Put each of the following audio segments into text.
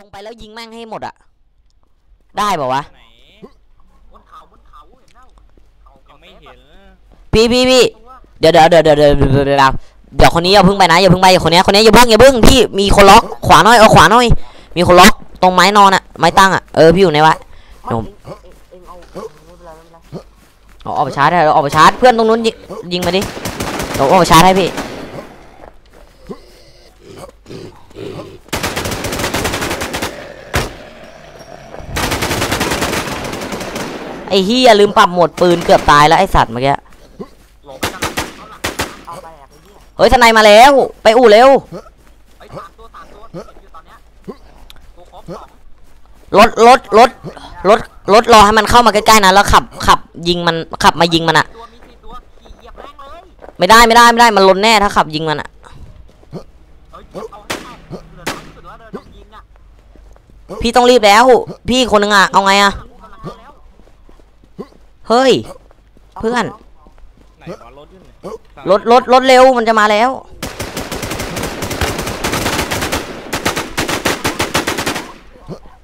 ลงไปแล้วยิงแม่งให้หมดอะได้ป่าวะไหนบนเขาบนเขาเห็นเน่าเขายังไม่เห็นพี่พี่พี่ตัวเดี๋ยวเดี๋ยวเดี๋ยวเดี๋ยวเดี๋ยวเดี๋ยวเดี๋ยวเดี๋ยวคนนี้อย่าเพิ่งไปนะอย่าเพิ่งไปคนนี้คนนี้อย่าเพิ่งอย่าเพิ่งพี่มีคนล็อกขวาหน่อยเออขวาหน่อย มีคนล็อกตรงไม้นอนอะไม้ตั้งอะเออพี่อยู่ในวะ ไม่เองเองเองเอาไม่เป็นไรไม่เป็นไรเอาออกไปชาร์จได้เอาออกไปชาร์จเพื่อนตรงนู้นยิงยิงมาดิเดี๋ยวออกไปชาร์จให้พี่ ไอ้เฮียลืมปรับหมดปืนเกือบตายแล้วไอ้สัตว์เมื่อกี้เฮ้ยทนายมาแล้ว ไปอู่เร็วรถรถรถรถรถรอให้มันเข้ามาใกล้ๆนะแล้วขับขับยิงมันขับมายิงมันอะไม่ได้ไม่ได้ไม่ได้มันลนแน่ถ้าขับยิงมันอะพี่ต้องรีบแล้ว พี่คนนึงอะเอาไงอะ เฮ้ย เพื่อน ไหนวะรถอยู่ไหนรถรถรถเร็วมันจะมาแล้ว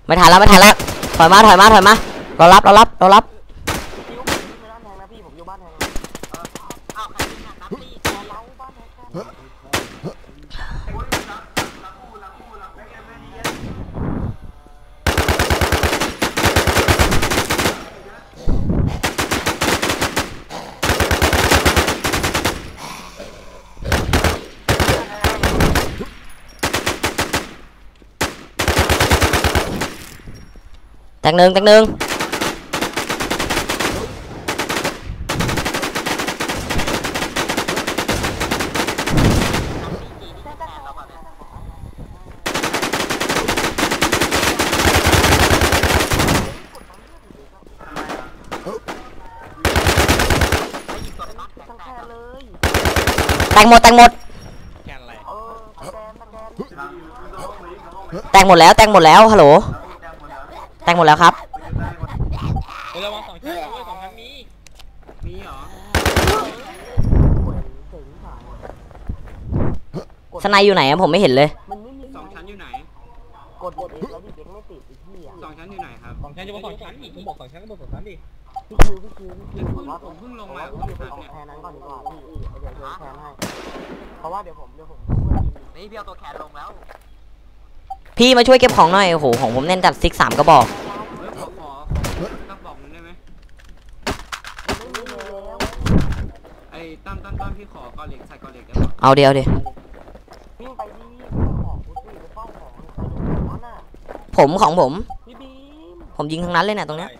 ไม่ทันแล้วไม่ทันแล้วถอยมาถอยมาถอยมาเรารับเรารับเรารับ tăng nương tăng nương tăng một tăng một. Tăng một léo tăng một léo hello. แทงนะเออเอาใครยิงอะนับตีเราบ้านแทงกันแตกหนึ่งแตกหนึ่งเราแบบเนี้ยไอ้ยิงตัวนัดแทงแทงเลยแตกหมดแตกหมดแคนอะไรเออตะแกนตะแกนแตกหมดแล้วแตกหมดแล้วฮัลโหลแตกหมดแล้วครับ เฮ้ยระวังสองชั้นด้วยสองชั้นมีมีเหรอสไนอยู่ไหนอะผมไม่เห็นเลย มันไม่มีสองชั้นอยู่ไหนกดกดเองแล้วดิเด็กไม่ติดไอ้ที่อะสองชั้นอยู่ไหนครับสองชั้นจะบอกสองชั้นอีกผมบอกสองชั้นก็บอกสองชั้นดิพี่คิวพี่คิวพี่คิวผมว่าผมเพิ่งลงผมมาว่าจากพี่สองคิวไปชั้นเอาเนี่ยแทนนั้นก่อนดีกว่าพี่เดี๋ยวเดี๋ยวแทนให้เพราะว่าเดี๋ยวผมเดี๋ยวผมเพื่อนนี่พี่เอาตัวแคนลงแล้ว พี่มาช่วยเก็บของหน่อย โอ้โห ของผมแน่นจัดซิกสามกระบอกเอาเดียวเดี๋ยวผมของผม ผมยิงทั้งนั้นเลยนะตรงเนี้ย